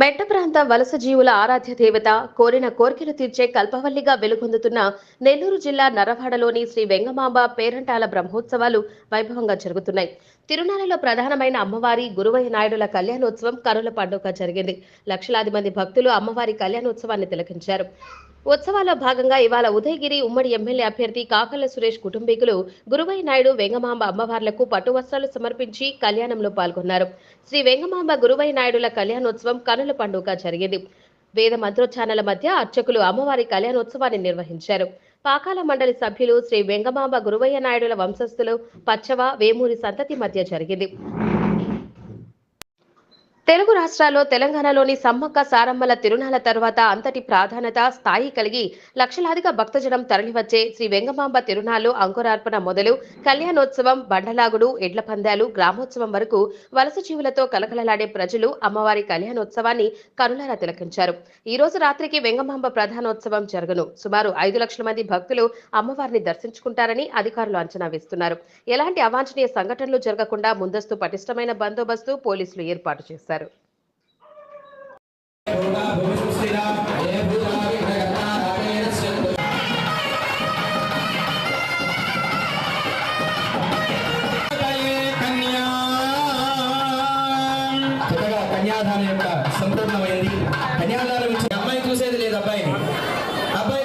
మెట్ట ప్రాంత వలస జీవుల ఆరాధ్య దేవత కోరిన కోరికలు తీర్చే కల్పవల్లిగా వెలుగొందుతున్న నెల్లూరు జిల్లా నరవాడలోని శ్రీ వెంగమాంబ పేరంటాల బ్రహ్మోత్సవాలు వైభవంగా జరుగుతున్నాయి. తిరునాలలో ప్రధానమైన అమ్మవారి గురువయ్య నాయుడుల కళ్యాణోత్సవం కనుల పండుగ జరిగింది. లక్షలాది మంది భక్తులు అమ్మవారి కళ్యాణోత్సవాన్ని తిలకించారు. ఉత్సవాల్లో భాగంగా ఇవాళ ఉదయగిరి ఉమ్మడి ఎమ్మెల్యే అభ్యర్థి కాకల సురేష్ కుటుంబీకులు గురువయ్య నాయుడు వెంగమాంబ అమ్మవార్లకు పట్టు వస్త్రాలు సమర్పించి కళ్యాణంలో పాల్గొన్నారు. శ్రీ వెంగమాంబ గురువయ్య నాయుడుల కళ్యాణోత్సవం కనుల పండుగ జరిగింది. వేద మంత్రోచ్చారణల మధ్య అర్చకులు అమ్మవారి కళ్యాణోత్సవాన్ని నిర్వహించారు. పాకాల మండలి సభ్యులు శ్రీ వెంగమాంబ గురువయ్య నాయుడుల వంశస్థులు పచ్చవ వేమూరి సంతతి మధ్య జరిగింది. తెలుగు రాష్ట్రాల్లో తెలంగాణలోని సమ్మక్క సారమ్మల తిరునాల తర్వాత అంతటి ప్రాధాన్యత స్థాయి కలిగి లక్షలాదిగా భక్తజనం తరలివచ్చే శ్రీ వెంగమాంబ తిరునాళ్ళు అంకురార్పణ మొదలు కళ్యాణోత్సవం బండలాగుడు ఎడ్ల పందాలు గ్రామోత్సవం వరకు వలస జీవులతో కలకలలాడే ప్రజలు అమ్మవారి కళ్యాణోత్సవాన్ని కనులారా తిలకించారు. ఈ రోజు రాత్రికి వెంగమాంబ ప్రధానోత్సవం జరగను. సుమారు ఐదు లక్షల మంది భక్తులు అమ్మవారిని దర్శించుకుంటారని అధికారులు అంచనా వేస్తున్నారు. ఎలాంటి అవాంఛనీయ సంఘటనలు జరగకుండా ముందస్తు పటిష్టమైన బందోబస్తు పోలీసులు ఏర్పాటు చేశారు. తెలిపారు కన్యాదానం యొక్క సంపూర్ణమైంది. కన్యాదానం అమ్మాయి చూసేది లేదు అబ్బాయిని అబ్బాయి